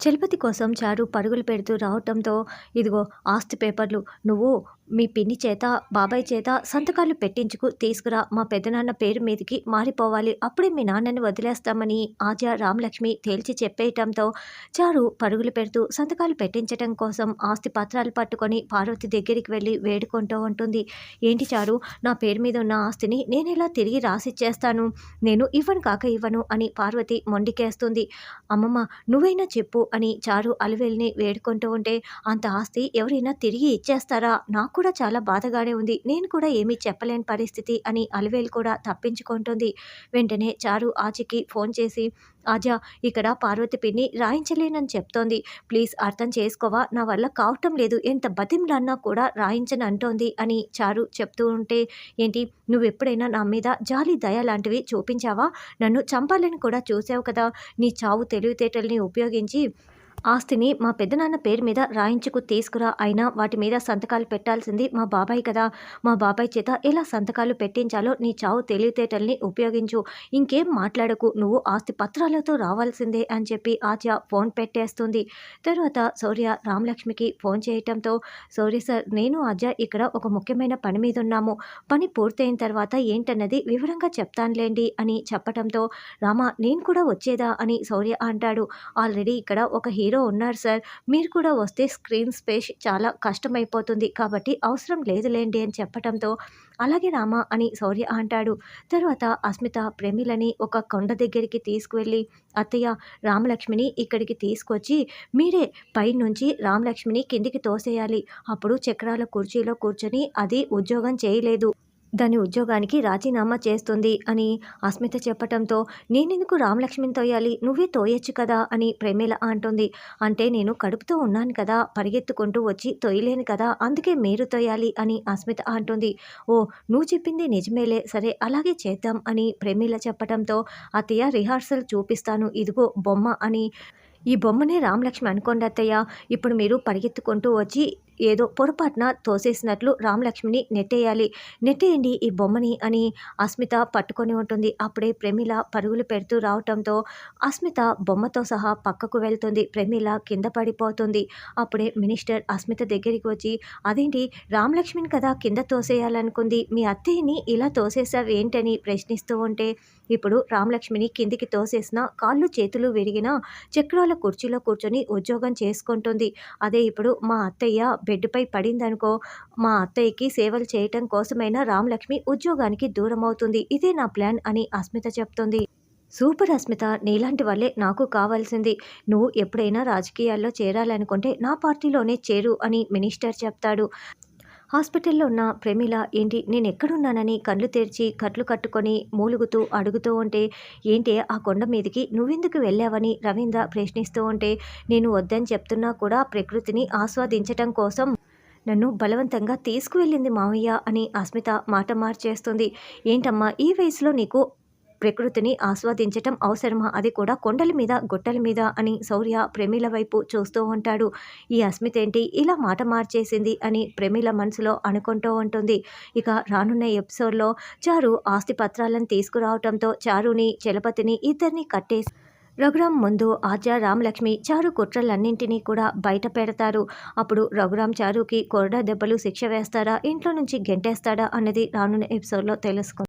చలపతి కోసం చారు పరుగులు పెడుతూ రావటంతో ఇదిగో ఆస్తి పేపర్లు నువ్వు మీ పిన్ని చేత బాబాయ్ చేత సంతకాలు పెట్టించుకు తీసుకురా మా పెద్దనాన్న పేరు మీదకి మారిపోవాలి. అప్పుడే మీ నాన్నని వదిలేస్తామని ఆజా రామలక్ష్మి తేల్చి చెప్పేయటంతో చారు పరుగులు పెడుతూ సంతకాలు పెట్టించటం కోసం ఆస్తి పత్రాలు పట్టుకొని పార్వతి దగ్గరికి వెళ్ళి వేడుకుంటూ ఉంటుంది. ఏంటి చారు నా పేరు మీద ఉన్న ఆస్తిని నేను ఇలా తిరిగి రాసిచ్చేస్తాను? నేను ఇవ్వను కాక ఇవ్వను అని పార్వతి మొండికేస్తుంది. అమ్మమ్మ నువ్వైనా చెప్పు అని చారు అలివెల్ని వేడుకుంటూ ఉంటే అంత ఆస్తి ఎవరైనా తిరిగి ఇచ్చేస్తారా? నాకు కూడా చాలా బాధగానే ఉంది. నేను కూడా ఏమీ చెప్పలేని పరిస్థితి అని అలివేలు కూడా తప్పించుకుంటుంది. వెంటనే చారు ఆచికి ఫోన్ చేసి ఆజా ఇక్కడ పార్వతి పిన్ని రాయించలేనని చెప్తోంది. ప్లీజ్ అర్థం చేసుకోవా నా వల్ల కావటం లేదు ఎంత బతిమ్లన్నా కూడా రాయించని అంటోంది అని చారు చెప్తూ ఉంటే ఏంటి నువ్వు ఎప్పుడైనా నా మీద జాలి దయ లాంటివి చూపించావా? నన్ను చంపాలని కూడా చూసావు కదా నీ చావు తెలివితేటల్ని ఉపయోగించి ఆస్తిని మా పెద్దనాన్న పేరు మీద రాయించుకు తీసుకురా. అయినా వాటి మీద సంతకాలు పెట్టాల్సింది మా బాబాయ్ కదా. మా బాబాయ్ చేత ఎలా సంతకాలు పెట్టించాలో నీ చావు తెలివితేటల్ని ఉపయోగించు. ఇంకేం మాట్లాడకు. నువ్వు ఆస్తి పత్రాలతో రావాల్సిందే అని చెప్పి ఆచ ఫోన్ పెట్టేస్తుంది. తర్వాత సౌర్య రామలక్ష్మికి ఫోన్ చేయటంతో సౌర్య సార్ నేను ఆజ ఇక్కడ ఒక ముఖ్యమైన పని మీద ఉన్నాము. పని పూర్తయిన తర్వాత ఏంటన్నది వివరంగా చెప్తానులేండి అని చెప్పటంతో రామ నేను కూడా వచ్చేదా అని సౌర్య అంటాడు. ఆల్రెడీ ఇక్కడ ఒక హీరో హీరో ఉన్నారు సార్. మీరు కూడా వస్తే స్క్రీన్ స్పేస్ చాలా కష్టమైపోతుంది. కాబట్టి అవసరం లేదులేండి అని చెప్పడంతో అలాగే రామా అని శౌర్య అంటాడు. తర్వాత అస్మిత ప్రేమిలని ఒక కొండ దగ్గరికి తీసుకువెళ్ళి అత్తయ్య రామలక్ష్మిని ఇక్కడికి తీసుకొచ్చి మీరే పైనుంచి రామలక్ష్మిని కిందికి తోసేయాలి. అప్పుడు చక్రాల కుర్చీలో కూర్చొని అది ఉద్యోగం చేయలేదు. దాని ఉద్యోగానికి రాజీనామా చేస్తుంది అని అస్మిత చెప్పటంతో నేనెందుకు రామలక్ష్మిని తోయాలి? నువ్వే తోయొచ్చు కదా అని ప్రేమిల అంటుంది. అంటే నేను కడుపుతో ఉన్నాను కదా పరిగెత్తుకుంటూ వచ్చి తొయ్యలేను కదా అందుకే మీరు తోయాలి అని అస్మిత అంటుంది. ఓ నువ్వు చెప్పింది నిజమేలే సరే అలాగే చేద్దాం అని ప్రేమిల చెప్పటంతో అత్తయ్య రిహార్సల్ చూపిస్తాను ఇదిగో బొమ్మ అని. ఈ బొమ్మనే రామలక్ష్మి అనుకోండి అత్తయ్య ఇప్పుడు మీరు పరిగెత్తుకుంటూ వచ్చి ఏదో పొరపాటున తోసేసినట్లు రామలక్ష్మిని నెట్టేయాలి. నెట్టేయండి ఈ బొమ్మని అని అస్మిత పట్టుకొని ఉంటుంది. అప్పుడే ప్రమిళ పరుగులు పెడుతూ రావటంతో అస్మిత బొమ్మతో సహా పక్కకు వెళ్తుంది. ప్రమిళ కింద పడిపోతుంది. అప్పుడే మినిస్టర్ అస్మిత దగ్గరికి వచ్చి అదేంటి? రామలక్ష్మిని కదా కింద తోసేయాలనుకుంది. మీ అత్తయ్యని ఇలా తోసేసావు ఏంటని ప్రశ్నిస్తూ ఉంటే ఇప్పుడు రామలక్ష్మిని కిందికి తోసేసిన కాళ్ళు చేతులు విరిగిన చక్రాల కుర్చీలో కూర్చొని ఉద్యోగం చేసుకుంటుంది. అదే ఇప్పుడు మా అత్తయ్య బెడ్పై పడిందనుకో మా అత్తయ్యకి సేవలు చేయటం కోసమైనా రామలక్ష్మి ఉద్యోగానికి దూరం అవుతుంది ఇదే నా ప్లాన్ అని అస్మిత చెప్తుంది. సూపర్ అస్మిత నీలాంటి వల్లే నాకు కావాల్సింది. నువ్వు ఎప్పుడైనా రాజకీయాల్లో చేరాలనుకుంటే నా పార్టీలోనే చేరు అని మినిస్టర్ చెప్తాడు. హాస్పిటల్లో ఉన్న ప్రమిళ ఏంటి నేను ఎక్కడున్నానని కళ్ళు తెరిచి కట్లు కట్టుకొని మూలుగుతూ అడుగుతూ ఉంటే ఏంటి ఆ కొండ మీదకి నువ్వెందుకు వెళ్ళావని రవీంద్ర ప్రశ్నిస్తూ ఉంటే నేను వద్దని చెప్తున్నా కూడా ప్రకృతిని ఆస్వాదించటం కోసం నన్ను బలవంతంగా తీసుకువెళ్ళింది మావయ్య అని అస్మిత మాట మార్చేస్తుంది. ఏంటమ్మా ఈ వయసులో నీకు ప్రకృతిని ఆస్వాదించటం అవసరమా? అది కూడా కొండల మీద గొట్టల మీద అని శౌర్య ప్రేమిల వైపు చూస్తూ ఉంటాడు. ఈ అస్మితేంటి ఇలా మాట మార్చేసింది అని ప్రేమిల మనసులో అనుకుంటూ ఉంటుంది. ఇక రానున్న ఎపిసోడ్లో చారు ఆస్తి పత్రాలను తీసుకురావటంతో చారుని చలపతిని ఇద్దరిని కట్టేసి రఘురాం ముందు ఆద్య రామలక్ష్మి చారు కుట్రలన్నింటినీ కూడా బయట పెడతారు. అప్పుడు రఘురాం చారుకి కొరడా దెబ్బలు శిక్ష వేస్తారా? ఇంట్లో నుంచి గెంటేస్తాడా? అన్నది రానున్న ఎపిసోడ్లో తెలుసుకుంది.